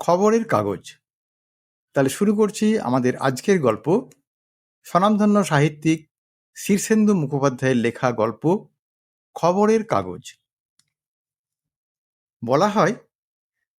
খবরের কাগজ। তাহলে শুরু করছি আমাদের আজকের গল্প। স্বনামধন্য সাহিত্যিক শীর্ষেন্দু মুখোপাধ্যায়ের লেখা গল্প, খবরের কাগজ। বলা হয়,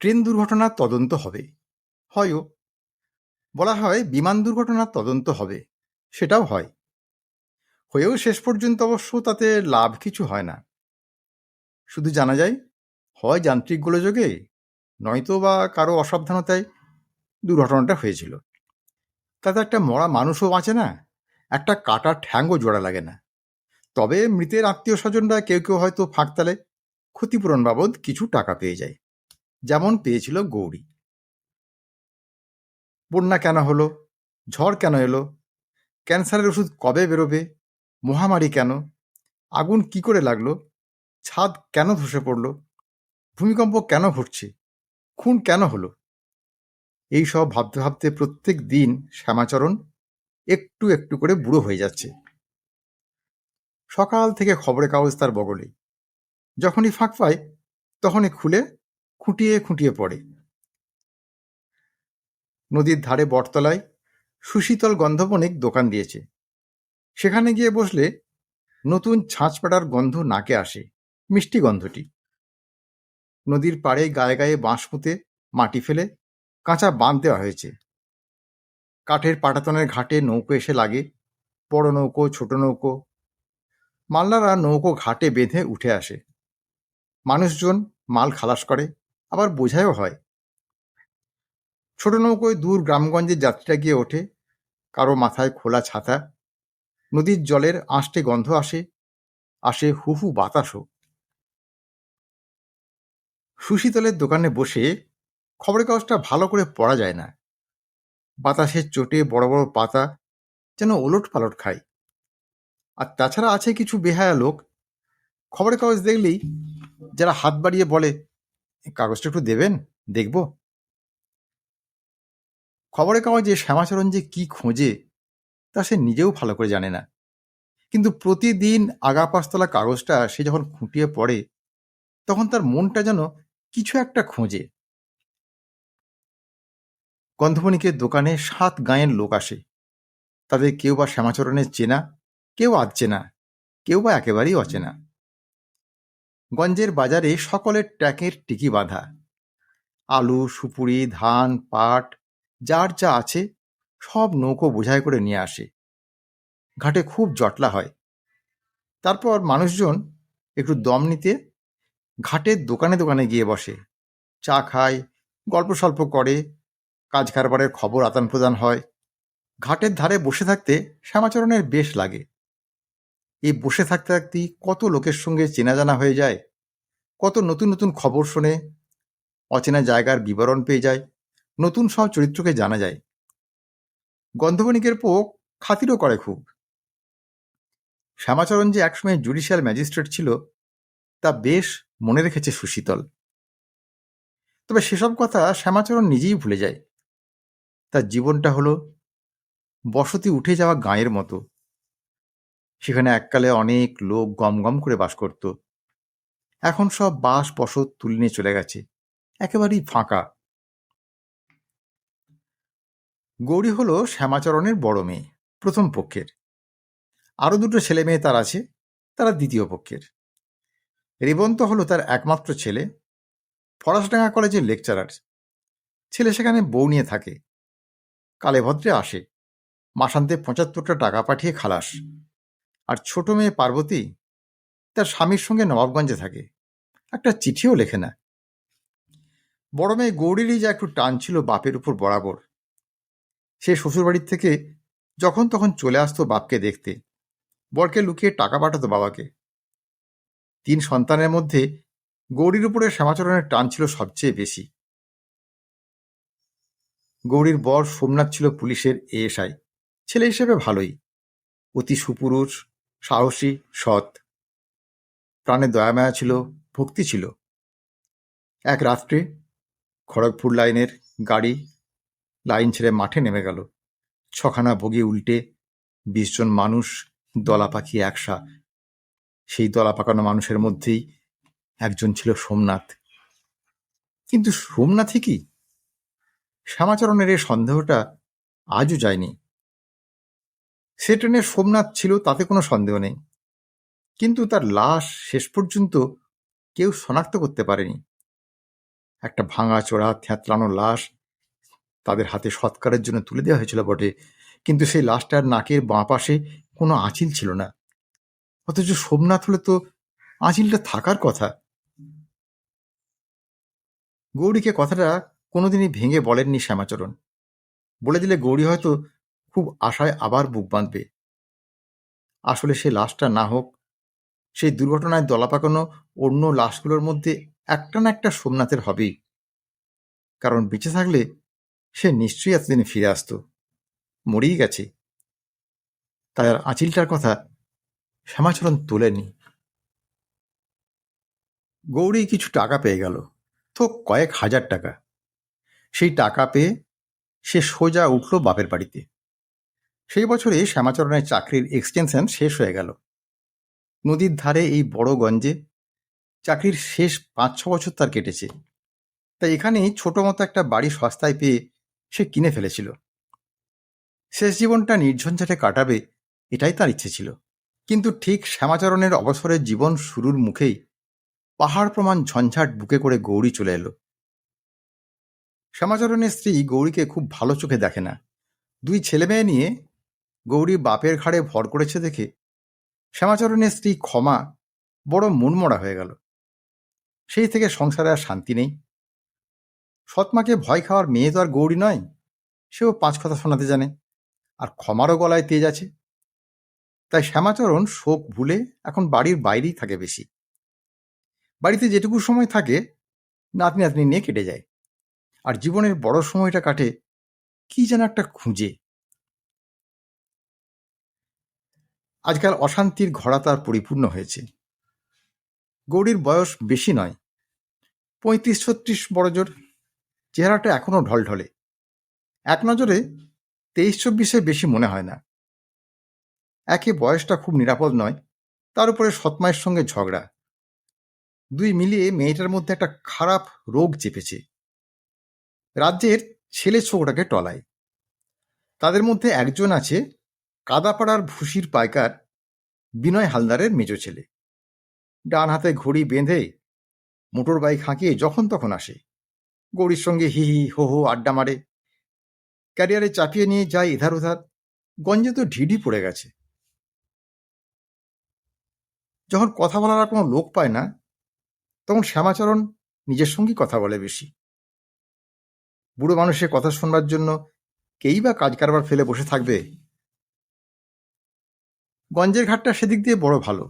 ট্রেন দুর্ঘটনার তদন্ত হবে। হয়ও। বলা হয়, বিমান দুর্ঘটনার তদন্ত হবে। সেটাও হয়। হয়েও শেষ পর্যন্ত অবশ্য তাতে লাভ কিছু হয় না। শুধু জানা যায়, হয় যান্ত্রিক গোলযোগে নয়তো বা কারও অসাবধানতায় দুর্ঘটনাটা হয়েছিল। তাতে একটা মরা মানুষও বাঁচে না, একটা কাটার ঠ্যাঙ্গও জোড়া লাগে না। তবে মৃতের আত্মীয় স্বজনরা কেউ কেউ হয়তো ফাঁকতালে ক্ষতিপূরণ বাবদ কিছু টাকা পেয়ে যায়, যেমন পেয়েছিল গৌরী। বন্যা কেন হলো? ঝড় কেন এলো? ক্যান্সারের ওষুধ কবে বেরোবে? মহামারী কেন? আগুন কি করে লাগল? ছাদ কেন ধসে পড়ল? ভূমিকম্প কেন ঘটছে? খুন কেন হলো? এই সব ভাবতে ভাবতে প্রত্যেক দিন শ্যামাচরণ একটু একটু করে বুড়ো হয়ে যাচ্ছে। সকাল থেকে খবরের কাগজ তার বগলে যখনই ফাঁক পায়, তখনই খুলে খুঁটিয়ে খুঁটিয়ে পড়ে। নদীর ধারে বটতলায় সুশীতল গন্ধবণিক দোকান দিয়েছে। সেখানে গিয়ে বসলে নতুন ছাঁচ পাড়ার গন্ধ নাকে আসে, মিষ্টি গন্ধটি। নদীর পাড়ে গায়ে গায়ে বাঁশ পুঁতে মাটি ফেলে কাঁচা বাঁধ দেওয়া হয়েছে। কাঠের পাটাতনের ঘাটে নৌকো এসে লাগে, বড় নৌকো, ছোট নৌকো। মাল্লারা নৌকো ঘাটে বেঁধে উঠে আসে। মানুষজন মাল খালাস করে, আবার বোঝায়ও হয়। ছোট নৌকোয় দূর গ্রামগঞ্জের যাত্রীরা গিয়ে ওঠে, কারও মাথায় খোলা ছাতা। নদীর জলের আঁশটে গন্ধ আসে আসে হুহু বাতাসও। সুশীতলের দোকানে বসে খবরের কাগজটা ভালো করে পড়া যায় না। বাতাসের চোটে বড় বড় পাতা যেন ওলট পালট খায়। আর তাছাড়া আছে কিছু বেহায়া লোক। খবরের কাগজ দেখলেই যারা হাত বাড়িয়ে বলে কাগজটা একটু দেবেন? দেখব? খবরের কাগজে শ্যামাচরণ যে কি খোঁজে, তা সে নিজেও ভালো করে জানে না। কিন্তু প্রতিদিন আগা পাঁচতলা কাগজটা সে যখন খুঁটিয়ে পড়ে, তখন তার মনটা যেন কিছু একটা খোঁজে। গন্ধমণিকের দোকানে সাত গাঁয়ের লোক আসে। তাদের কেউ বা শ্যামাচরণের চেনা, কেউ চেনা কেউ বা একেবারেই অচেনা। গঞ্জের বাজারে সকলের ট্যাকের টিকি বাঁধা। আলু, সুপুরি, ধান, পাট, যার যা আছে সব নৌকো বোঝাই করে নিয়ে আসে। ঘাটে খুব জটলা হয়। তারপর মানুষজন একটু দম নিতে ঘাটের দোকানে দোকানে গিয়ে বসে। চা খায়, গল্প সল্প করে, কাজ কারবারের খবর আদান প্রদান হয়। ঘাটের ধারে বসে থাকতে শ্যামাচরণের বেশ লাগে। এই বসে থাকতে থাকতেই কত লোকের সঙ্গে চেনা জানা হয়ে যায়, কত নতুন নতুন খবর শোনে, অচেনা জায়গার বিবরণ পেয়ে যায়, নতুন সব চরিত্রকে জানা যায়। গন্ধবণিকের পোক খাতিরও করে খুব। শ্যামাচরণ যে একসময় জুডিশিয়াল ম্যাজিস্ট্রেট ছিল, তা বেশ মনে রেখেছে সুশীতল। তবে সেসব কথা শ্যামাচরণ নিজেই ভুলে যায়। তার জীবনটা হলো বসতি উঠে যাওয়া গাঁয়ের মতো। সেখানে এককালে অনেক লোক গম গম করে বাস করত। এখন সব বাস বসত তুলে নিয়ে চলে গেছে। একেবারেই ফাঁকা। গৌরী হলো শ্যামাচরণের বড় মেয়ে, প্রথম পক্ষের। আরও দুটো ছেলে মেয়ে তার আছে, তারা দ্বিতীয় পক্ষের। রেবন্ত হলো তার একমাত্র ছেলে ফরাসডাঙ্গা কলেজের লেকচারার। ছেলে সেখানে বউ নিয়ে থাকে। কালে ভদ্রে আসে। মাসান্তে পঁচাত্তরটা টাকা পাঠিয়ে খালাস। আর ছোট মেয়ে পার্বতী তার স্বামীর সঙ্গে নবাবগঞ্জে থাকে। একটা চিঠিও লেখে না। বড় মেয়ে গৌরীরই যা একটু টান ছিল বাপের উপর বরাবর। সে শ্বশুরবাড়ির থেকে যখন তখন চলে আসতো বাপকে দেখতে। বরকে লুকিয়ে টাকা পাঠাতো বাবাকে। তিন সন্তানের মধ্যে গৌরীর উপরে শ্যামাচরণের টান ছিল সবচেয়ে বেশি। গৌরীর বর সোমনাথ ছিল পুলিশের এএসআই। ছেলে হিসেবে ভালোই। অতি সুপুরুষ, সাহসী, সৎ। প্রাণে দয়ামায়া ছিল, ভক্তি ছিল। এক রাত্রে খড়গপুর লাইনের গাড়ি লাইন ছেড়ে মাঠে নেমে গেল। ছখানা বগি উল্টে বিশজন মানুষ দলা পাখি একসা সেই দলা পাকানো মানুষের মধ্যেই একজন ছিল সোমনাথ। কিন্তু সোমনাথই কি? শ্যামাচরণের এই সন্দেহটা আজও যায়নি। সে ট্রেনে সোমনাথ ছিল, তাতে কোনো সন্দেহ নেই। কিন্তু তার লাশ শেষ পর্যন্ত কেউ শনাক্ত করতে পারেনি। একটা ভাঙা চোরা থ্যাতলানো লাশ তাদের হাতে সৎকারের জন্য তুলে দেওয়া হয়েছিল বটে, কিন্তু সেই লাশটার নাকের বাঁ পাশে কোনো আঁচিল ছিল না। অথচ সোমনাথ হলে তো আঁচিলটা থাকার কথা। গৌরীকে কথাটা কোনোদিনই ভেঙে বলেননি শ্যামাচরণ। বলে দিলে গৌরী হয়তো খুব আশায় আবার বুক বাঁধবে। আসলে সে লাশটা না হোক, সেই দুর্ঘটনায় দলা পাকানো অন্য লাশগুলোর মধ্যে একটা না একটা সোমনাথের হবেই। কারণ বেঁচে থাকলে সে নিশ্চয়ই এতদিনে ফিরে আসতো। মরেই গেছে। তাই আর আঁচিলটার কথা শ্যামাচরণ তোলেনি গৌরী কিছু টাকা পেয়ে গেল। তো কয়েক হাজার টাকা। সেই টাকা পেয়ে সে সোজা উঠল বাপের বাড়িতে। সেই বছরে শ্যামাচরণের চাকরির এক্সটেনশন শেষ হয়ে গেল। নদীর ধারে এই বড় গঞ্জে চাকরির শেষ পাঁচ ছ বছর তার কেটেছে। তাই এখানেই ছোট মতো একটা বাড়ি সস্তায় পেয়ে সে কিনে ফেলেছিল। শেষ জীবনটা নির্ঝঞ্ঝাটে কাটাবে, এটাই তার ইচ্ছে ছিল। কিন্তু ঠিক শ্যামাচরণের অবসরের জীবন শুরুর মুখেই পাহাড় প্রমাণ ঝঞ্ঝাট বুকে করে গৌরী চলে এলো। শ্যামাচরণের স্ত্রী গৌরীকে খুব ভালো চোখে দেখে না। দুই ছেলে মেয়ে নিয়ে গৌরী বাপের ঘাড়ে ভর করেছে দেখে শ্যামাচরণের স্ত্রী ক্ষমা বড় মনমরা হয়ে গেল। সেই থেকে সংসারে আর শান্তি নেই। সৎমাকে ভয় খাওয়ার মেয়ে তো আর গৌরী নয়, সেও পাঁচ কথা শোনাতে জানে, আর ক্ষমারও গলায় তেজ আছে। তাই শ্যামাচরণ শোক ভুলে এখন বাড়ির বাইরেই থাকে বেশি। বাড়িতে যেটুকু সময় থাকে নাতনি নাতনি নিয়ে কেটে যায়। আর জীবনের বড় সময়টা কাটে কি যেন একটা খুঁজে। আজকাল অশান্তির ঘোড়া তার পরিপূর্ণ হয়েছে। গৌরীর বয়স বেশি নয়। পঁয়ত্রিশ ছত্রিশ বড় জোর। চেহারাটা এখনও ঢলঢলে। এক নজরে তেইশ চব্বিশে বেশি মনে হয় না। একে বয়সটা খুব নিরাপদ নয়, তার উপরে সৎমায়ের সঙ্গে ঝগড়া। দুই মিলিয়ে মেয়েটার মধ্যে একটা খারাপ রোগ চেপেছে। রাজ্যের ছেলে ছোকরাকে টলায়। তাদের মধ্যে একজন আছে কাদাপাড়ার ভুসির পাইকার বিনয় হালদারের মেজো ছেলে। ডান হাতে ঘড়ি বেঁধে মোটর বাইক হাঁকিয়ে যখন তখন আসে। গৌরীর সঙ্গে হি হি হো হো আড্ডা মারে। ক্যারিয়ারে চাপিয়ে নিয়ে যায় এধার ওধার। গঞ্জে তো ঢিঢি পড়ে গেছে। যখন কথা বলার আর কোনো লোক পায় না, তখন শ্যামাচরণ নিজের সঙ্গেই কথা বলে বেশি। বুড়ো মানুষের কথা শুনবার জন্য কেই বা কাজ কারবার ফেলে বসে থাকবে? গঞ্জের ঘাটটা সেদিক দিয়ে বড় ভালো।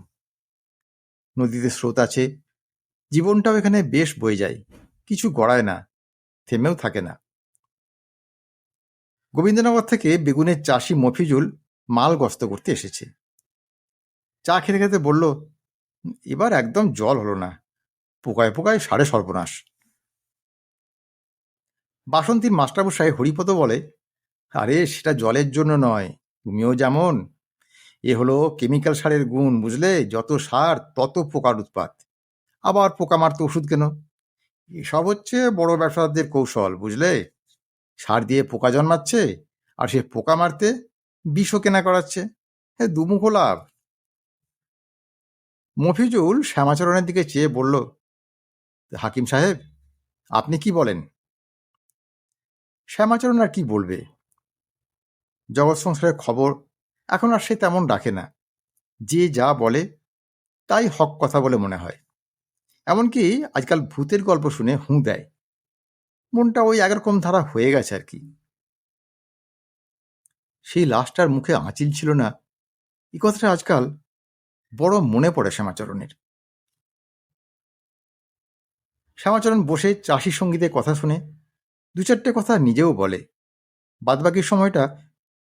নদীতে স্রোত আছে, জীবনটাও এখানে বেশ বয়ে যায়, কিছু গড়ায় না, থেমেও থাকে না। গোবিন্দনগর থেকে বেগুনের চাষি মফিজুল মাল গস্ত করতে এসেছে। চা খেতে খেতে বলল এবার একদম জল হলো না। পোকায় পোকায় সাড়ে সর্বনাশ। বাসন্তীর মাস্টারমশাই হরিপদ বলে, আরে, সেটা জলের জন্য নয়, তুমিও যেমন। এ হলো কেমিক্যাল সারের গুণ, বুঝলে? যত সার, তত পোকার উৎপাত। আবার পোকা মারতে ওষুধ কেন? এসব হচ্ছে বড় ব্যবসাদের কৌশল, বুঝলে? সার দিয়ে পোকা জন্মাচ্ছে, আর সে পোকা মারতে বিষও কেনা করাচ্ছে। হ্যাঁ দুমুখো লাভ। মফিজুল শ্যামাচরণের দিকে চেয়ে বলল, হাকিম সাহেব, আপনি কি বলেন? শ্যামাচরণ আর কি বলবে? জগৎ সংসারের খবর এখন আর সে তেমন ডাকে না। যে যা বলে, তাই হক কথা বলে মনে হয়। এমনকি আজকাল ভূতের গল্প শুনে হুঁ দেয়। মনটা ওই একরকম ধারা হয়ে গেছে আর কি। সেই লাশটার মুখে আঁচিল ছিল না। এই কথাটা আজকাল বড় মনে পড়ে শ্যামাচরণের। শ্যামাচরণ বসে চাষি সঙ্গীতের কথা শুনে দু চারটে কথা নিজেও বলে। বাদবাকি সময়টা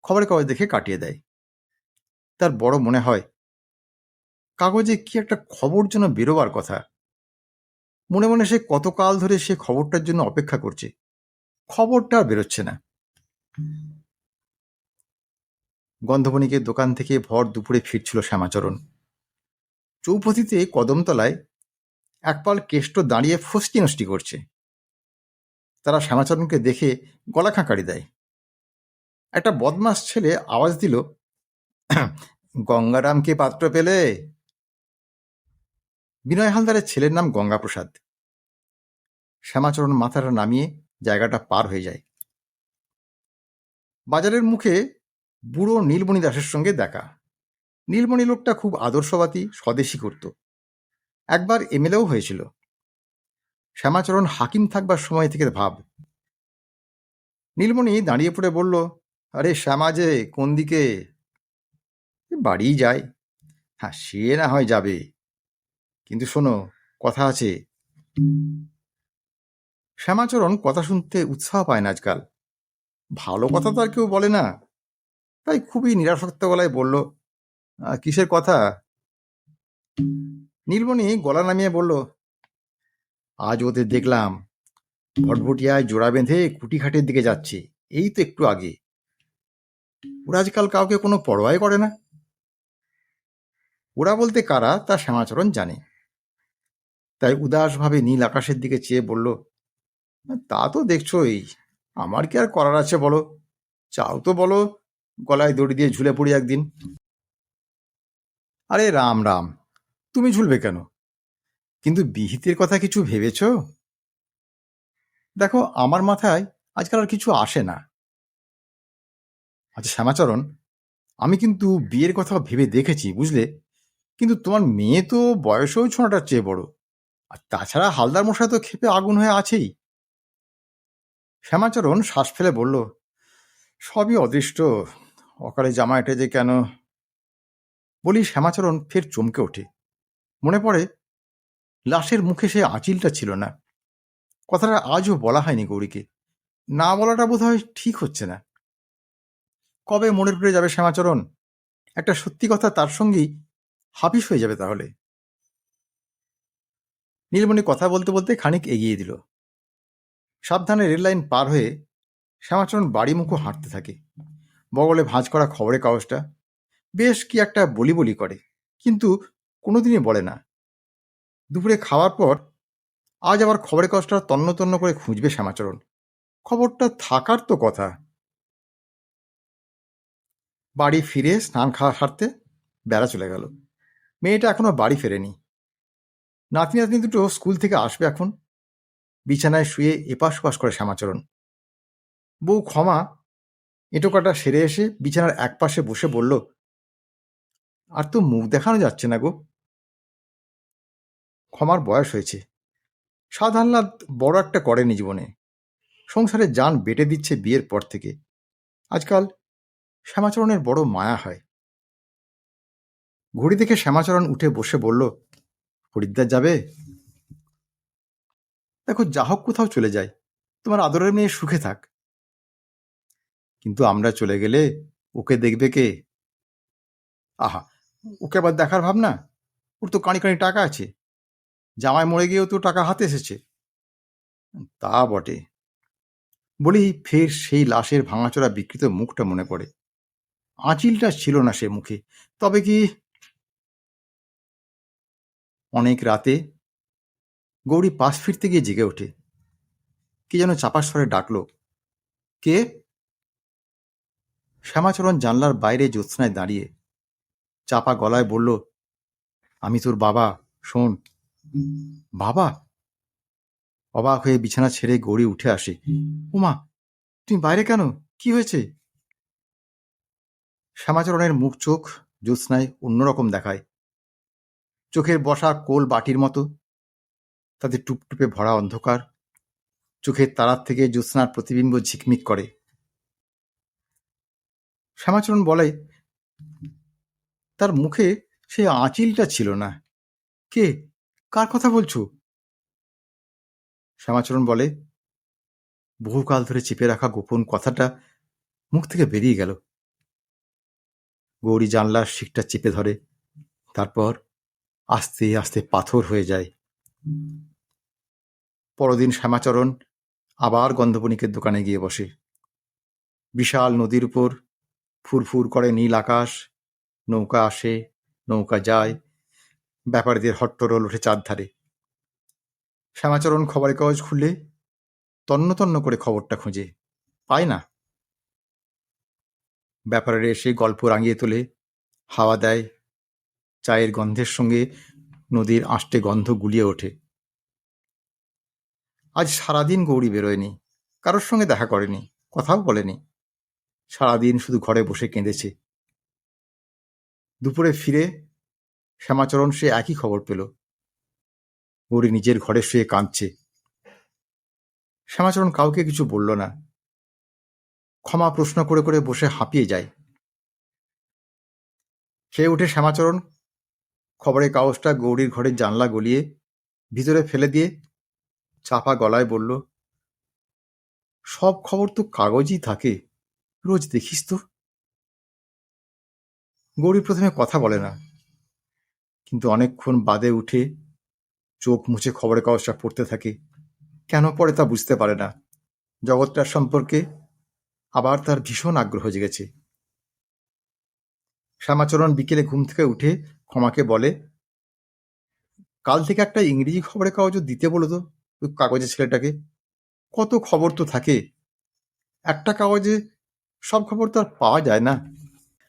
খবরের কাগজ দেখে কাটিয়ে দেয়। তার বড় মনে হয়, কাগজে কি একটা খবর যেন বেরোবার কথা। মনে মনে সে কতকাল ধরে সে খবরটার জন্য অপেক্ষা করছে। খবরটা আর বেরোচ্ছে না। গন্ধবণিকের দোকান থেকে ভর দুপুরে ফিরছিল শ্যামাচরণ। চৌপথিতে কদমতলায় একপাল কেষ্ট দাঁড়িয়ে ফষ্টি নষ্টি করছে। তারা শ্যামাচরণকে দেখে গলা খাঁকারি দেয়। একটা বদমাস ছেলে আওয়াজ দিল, গঙ্গারামকে পাত্র পেলে? বিনয় হালদারের ছেলের নাম গঙ্গাপ্রসাদ। শ্যামাচরণ মাথাটা নামিয়ে জায়গাটা পার হয়ে যায়। বাজারের মুখে বুড়ো নীলমণি দাসের সঙ্গে দেখা। নীলমণি লোকটা খুব আদর্শবাদী স্বদেশী করত। একবার এমএলএও হয়েছিল। শ্যামাচরণ হাকিম থাকবার সময় থেকে ভাব। নীলমণি দাঁড়িয়ে পড়ে বলল আরে শ্যামা যে কোন দিকে? বাড়ি যায়। হ্যাঁ সে না হয় যাবে। কিন্তু শোনো কথা আছে। শ্যামাচরণ কথা শুনতে উৎসাহ পায় না আজকাল। ভালো কথা তো আর কেউ বলে না। তাই খুবই নিরাসক্ত গলায় বলল "আহ, কিসের কথা? নীলমণি গলা নামিয়ে বলল, আজ ওদের দেখলাম। ভটভটিয়ায় জোড়া বেঁধে কুটিঘাটের দিকে যাচ্ছে। এই তো একটু আগে। ওরা আজকাল কাউকে কোনো পরোয়াই করে না। ওরা বলতে কারা তা শ্যামাচরণ জানে। তাই উদাসভাবে নীল আকাশের দিকে চেয়ে বলল, তা তো দেখছোই। আমার কি আর করার আছে বলো? চাও তো বলো, গলায় দড়ি দিয়ে ঝুলে পড়ি একদিন। আরে রাম রাম। তুমি ঝুলবে কেন? কিন্তু বিহিতের কথা কিছু ভেবেছ? দেখো, আমার মাথায় আজকাল আর কিছু আসে না। আচ্ছা শ্যামাচরণ, আমি কিন্তু বিয়ের কথা ভেবে দেখেছি, বুঝলে? কিন্তু তোমার মেয়ে তো বয়সেও ছোঁয়াটার চেয়ে বড়। আর তাছাড়া হালদার মশাই তো ক্ষেপে আগুন হয়ে আছেই। শ্যামাচরণ শ্বাস ফেলে বলল, সবই অদৃষ্ট। অকালে জামা এটে যে কেন বলি শ্যামাচরণ ফের চমকে ওঠে। মনে পড়ে, লাশের মুখে সে আঁচিলটা ছিল না। কথাটা আজও বলা হয়নি গৌরীকে। না বলাটা বোধ হয় ঠিক হচ্ছে না। কবে মনের পড়ে যাবে শ্যামাচরণ? একটা সত্যি কথা তার সঙ্গেই হাপিস হয়ে যাবে তাহলে। নীলমণি কথা বলতে বলতে খানিক এগিয়ে দিল। সাবধানে রেল লাইন পার হয়ে শ্যামাচরণ বাড়ি মুখো হাঁটতে থাকে। বগলে ভাঁজ করা খবরের কাগজটা বেশ কি একটা বলি বলি করে। কিন্তু কোনোদিনই বলে না। দুপুরে খাওয়ার পর আজ আবার খবরের কাগজটা তন্ন তন্ন করে খুঁজবে শ্যামাচরণ। খবরটা থাকার তো কথা। বাড়ি ফিরে স্নান খাওয়া সারতে বেড়া চলে গেল। মেয়েটা এখনও বাড়ি ফেরেনি। নাতি, নাতনি দুটো স্কুল থেকে আসবে এখন। বিছানায় শুয়ে এপাশ ওপাশ করে শ্যামাচরণ। বউ ক্ষমা, এঁটো কাটা সেরে এসে বিছানার একপাশে বসে বলল আর তো মুখ দেখানো যাচ্ছে না গো। ক্ষমার বয়স হয়েছে। সাধারণত বড় একটা করেনি জীবনে। সংসারে যান বেটে দিচ্ছে বিয়ের পর থেকে। আজকাল শ্যামাচরণের বড় মায়া হয়। ঘড়ি দেখে শ্যামাচরণ উঠে বসে বলল, হরিদ্বার যাবে? দেখো, যা হোক কোথাও চলে যায় তোমার আদরের মেয়ে সুখে থাক। কিন্তু আমরা চলে গেলে ওকে দেখবে কে? আহা ওকে আবার দেখার ভাবনা? ওর তো কাঁড়ি কাঁড়ি টাকা আছে। জামাই মরে গিয়েও তো টাকা হাতে এসেছে। তা বটে। বলি ফের সেই লাশের ভাঙাচোরা বিকৃত মুখটা মনে পড়ে। আঁচিলটা ছিল না সে মুখে। তবে কি অনেক রাতে গৌরী পাশ ফিরতে গিয়ে জেগে ওঠে। কে যেন চাপার স্বরে ডাকলো, কে? শ্যামাচরণ জানলার বাইরে জ্যোৎস্নায় দাঁড়িয়ে চাপা গলায় বলল, আমি তোর বাবা, শোন। বাবা? অবাক হয়ে বিছানা ছেড়ে গড়ি উঠে আসে। উমা তুমি বাইরে কেন? কি হয়েছে? শ্যামাচরণের মুখ চোখ জ্যোৎস্নায় অন্যরকম দেখায়। চোখের বসা কোল বাটির মতো, তাতে টুপটুপে ভরা অন্ধকার। চোখের তারার থেকে জ্যোৎস্নার প্রতিবিম্ব ঝিকমিক করে। শ্যামাচরণ বলে তার মুখে সেই আঁচিলটা ছিল না। কে? কার কথা বলছো? শ্যামাচরণ বলে, বহুকাল ধরে চেপে রাখা গোপন কথাটা মুখ থেকে বেরিয়ে গেল। গৌরী জানলার শিকটা চেপে ধরে, তারপর আস্তে আস্তে পাথর হয়ে যায়। পরদিন শ্যামাচরণ আবার গন্ধবণিকের দোকানে গিয়ে বসে। বিশাল নদীর উপর ফুরফুর করে নীল আকাশ নৌকা আসে, নৌকা যায়। ব্যাপারীদের হট্টরোল ওঠে চারধারে। শ্যামাচরণ খবরের কাগজ খুললে তন্ন তন্ন করে খবরটা খুঁজে। পায় না। ব্যাপারের এসে গল্প রাঙিয়ে তোলে, হাওয়া দেয়, চায়ের গন্ধের সঙ্গে নদীর আষ্টে গন্ধ গুলিয়ে ওঠে। আজ সারাদিন গৌরী বেরোয়নি, কারোর সঙ্গে দেখা করেনি, কথাও বলেনি। সারাদিন শুধু ঘরে বসে কেঁদেছে। দুপুরে ফিরে শ্যামাচরণ সে একই খবর পেল। গৌরী নিজের ঘরে শুয়ে কাঁদছে। শ্যামাচরণ কাউকে কিছু বলল না। ক্ষমা প্রশ্ন করে করে বসে হাঁপিয়ে যায়। সে উঠে শ্যামাচরণ খবরের কাগজটা গৌরীর ঘরের জানলা গলিয়ে ভিতরে ফেলে দিয়ে চাপা গলায় বলল, সব খবর তো কাগজই থাকে, রোজ দেখিস তো। গৌরী প্রথমে কথা বলে না। কিন্তু অনেকক্ষণ বাদে উঠে চোখ মুছে খবরের কাগজটা পড়তে থাকে। কেন পড়ে তা বুঝতে পারে না। জগৎটার সম্পর্কে আবার তার ভীষণ আগ্রহ জেগেছে। শ্যামাচরণ বিকেলে ঘুম থেকে উঠে ক্ষমাকে বলে, কাল থেকে একটা ইংরেজি খবরের কাগজও দিতে বলো তো, ওই কাগজের ছেলেটাকে। কত খবর তো থাকে। একটা কাগজে সব খবর তো আর পাওয়া যায় না।